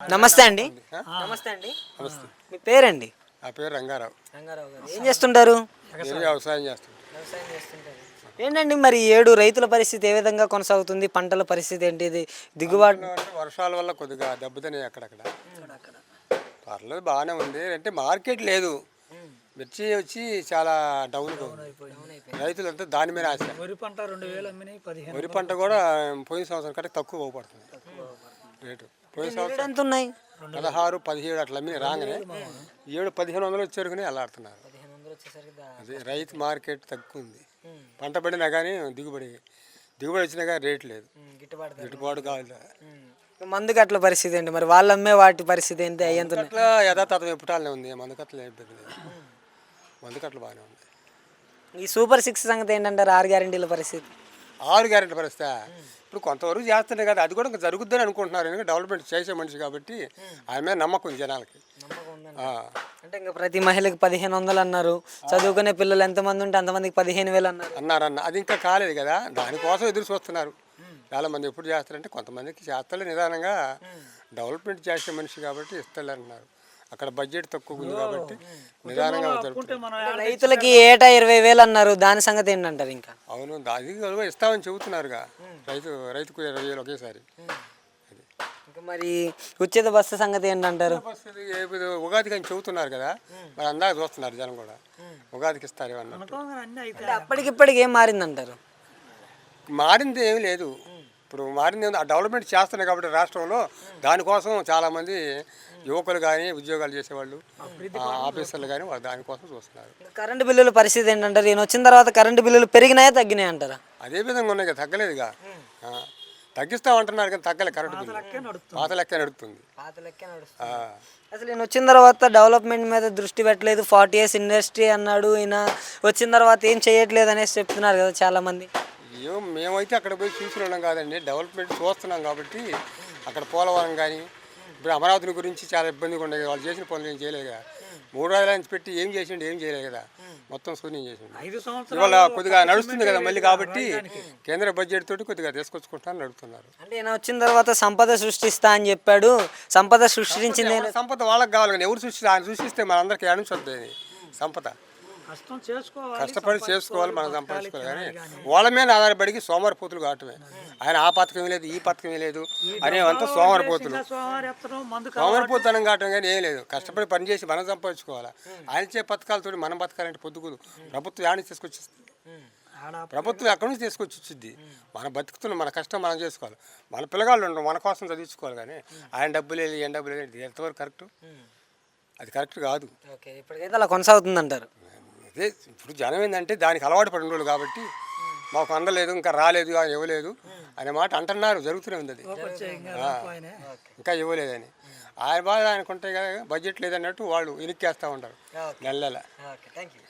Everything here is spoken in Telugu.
నమస్తే అండి. నమస్తే అండి. మీ పేరండి? నా పేరు రంగారావు. రంగారావు గారు. ఏం చేస్తుంటారు? నేను వ్యవసాయం చేస్తాను వ్యవసాయం చేస్తుంటారు. ఏంటండి మరి ఈ ఏడు రైతుల పరిస్థితి ఏ విధంగా కొనసాగుతుంది? పంటల పరిస్థితి ఏంటి? ఇది దిగుబాటు అంటే వర్షాల వల్ల కొద్దిగా దెబ్బతినాయి అక్కడక్కడ. పర్లేదు బాగానే ఉంది. అంటే మార్కెట్ లేదు. మిర్చి వచ్చి చాలా డౌన్గా ఉంది. రైతులంతా దాని మీద ఆశ. వరి పంట రెండు వేలు అమ్మినాయి పదిహేను వరి పంట కూడా పోయిన సంవత్సరం కంటే తక్కువ పోపడుతుంది రేటు. ఎంత ఉన్నాయి పదహారు పదిహేడు అట్లా అమ్మి రాగానే ఏడు పదిహేను వందలు వచ్చేరుకుని వచ్చేసరికి అది రైతు మార్కెట్ తక్కువ ఉంది పంట పడినా కానీ దిగుబడి దిగుబడి వచ్చినా కానీ రేట్ లేదు. గిట్టుబాటు గిట్టుబాటు కావాలి. మందుకు అట్ల పరిస్థితి ఏంటి? మరి వాళ్ళు అమ్మే వాటి పరిస్థితి ఏంటి? అయ్యంత అట్లా యథాతథం ఎప్పుటాలనే ఉంది. మందుకట్ల ఏం ఇబ్బంది లేదు బాగానే ఉంది. ఈ సూపర్ సిక్స్ సంగతి ఏంటంటారు? ఆరు గ్యారెంటీల పరిస్థితి. ఆరు గ్యారెంటీ పరిస్థితి ఇప్పుడు కొంతవరకు చేస్తున్నాయి కదా అది కూడా ఇంకా జరుగుద్దని అనుకుంటున్నారు. ఎందుకంటే డెవలప్మెంట్ చేసే మనిషి కాబట్టి ఆయన మీద నమ్మకం ఉంది జనాలకి. అంటే ఇంకా ప్రతి మహిళకి పదిహేను వందలు అన్నారు. చదువుకునే పిల్లలు ఎంతమంది ఉంటే అంతమందికి పదిహేను వేలు అన్నారు. అన్నారన్న. అది ఇంకా కాలేదు కదా. దానికోసం ఎదురు చూస్తున్నారు. చాలా మంది ఎప్పుడు చేస్తారంటే కొంతమందికి చేస్తలే నిదానంగా డెవలప్మెంట్ చేసే మనిషి కాబట్టి ఇస్తలే అంటున్నారు అక్కడ బడ్జెట్ తక్కువ ఉంది కాబట్టి నిదానంగా రైతులకి ఏటా ఇరవై వేలు అన్నారు దాని సంగతి ఏంటంటారు ఇంకా? అవును అది ఇస్తామని చెబుతున్నారుగా. రైతు రైతుకు ఇరవై వేలు ఒకేసారి. మరి ఉచిత బస్సు సంగతి ఏంటంటారు? ఉగాదికి అని చెబుతున్నారు కదా. మరి అందాక చూస్తున్నారు జనం కూడా. ఉగాదికి ఇస్తారు ఏమన్నా అనుకోగానే అన్నీ అయితే అంటే అప్పటికిప్పటికి ఏం మారిందంటారు? మారింది ఏమీ లేదు. ఇప్పుడు మారింది ఆ డెవలప్మెంట్ చేస్తున్నాయి కాబట్టి రాష్ట్రంలో దానికోసం చాలామంది యువకులు కానీ ఉద్యోగాలు చేసేవాళ్ళు ఆ, ఆఫీసర్లు కానీ వాళ్ళు దానికోసం చూస్తున్నారు. కరెంటు బిల్లుల పరిస్థితి ఏంటంటారు? ఈయన వచ్చిన తర్వాత కరెంటు బిల్లులు పెరిగినాయా తగ్గినాయి అంటారా? అదే విధంగా ఉన్నాయి కదా తగ్గలేదుగా. తగ్గిస్తామంటున్నారు కానీ తగ్గలే కరెంట్ బిల్లు. పాత లెక్క ఆ, అసలు ఈయన వచ్చిన తర్వాత డెవలప్మెంట్ మీద దృష్టి పెట్టలేదు. ఫార్టీ ఇయర్స్ ఇండస్ట్రీ అన్నాడు ఈయన వచ్చిన తర్వాత ఏం చేయట్లేదు అనేసి చెప్తున్నారు కదా చాలా మంది ఏం మేమైతే అక్కడ పోయి చూసిన వాళ్ళం కాదండి. డెవలప్మెంట్ చూస్తున్నాం కాబట్టి అక్కడ పోలవరం కానీ ఇప్పుడు అమరావతిని గురించి చాలా ఇబ్బందిగా ఉండేది. వాళ్ళు చేసిన పనులు ఏం చేయలేదు కదా మూడు రోజుల నుంచి పెట్టి ఏం చేసిండు ఏం చేయలేదు కదా. మొత్తం శూన్యం చేసిండు. ఐదు సంవత్సరాలు ఇవాళ కొద్దిగా నడుస్తుంది కదా మళ్ళీ కాబట్టి కేంద్ర బడ్జెట్ తోటి కొద్దిగా తీసుకొచ్చుకుంటాను నడుపుతున్నారు. అంటే ఈయన వచ్చిన తర్వాత సంపద సృష్టిస్తా అని చెప్పాడు. సంపద సృష్టించింది సంపద వాళ్ళకి కావాలి కానీ ఎవరు సృష్టి ఆయన సృష్టిస్తే మనందరికీ ఏడం వస్తుంది సంపద. కష్టపడి చేసుకోవాలి మనం సంపాదించుకోవాలి. కానీ వాళ్ళ మీద ఆధారపడికి సోమరిపోతులు కావటమే. ఆయన ఆ పథకం లేదు ఈ పథకం లేదు అనేవంతా సోమరిపోతులు సోమవారం ఎత్తడం మందు సోమరిపోతనం కావటం కానీ ఏం లేదు. కష్టపడి పని చేసి మనం సంపాదించుకోవాలా? ఆయన ఇచ్చే పథకాలతో మనం బతకాలంటే పొద్దుకుదు. ప్రభుత్వం యాడ నుంచి తీసుకొచ్చి ప్రభుత్వం ఎక్కడి నుంచి తీసుకొచ్చి ఇచ్చింది మనం బతుకుతున్నాం మన కష్టం మనం చేసుకోవాలి. మన పిల్లగాళ్ళు ఉండరు మన కోసం చదివించుకోవాలి కానీ ఆయన డబ్బులు లేదు ఏం డబ్బులు లేదు. ఇది ఎంతవరకు కరెక్ట్? అది కరెక్ట్ కాదు. ఇప్పటికైతే అలా కొనసాగుతుంది అంటారు అదే ఇప్పుడు జనం ఏంటంటే దానికి అలవాటు పడిన వాళ్ళు కాబట్టి మాకు అందలేదు ఇంకా రాలేదు ఆ, ఇవ్వలేదు అనే మాట అంటున్నారు జరుగుతూనే ఉంది అది. ఆయనే. ఇంకా ఇవ్వలేదని. ఆయన బాధ ఆయనకుంటే కదా బడ్జెట్ లేదన్నట్టు వాళ్ళు ఇనిక్కేస్తూ ఉంటారు నెల నెల.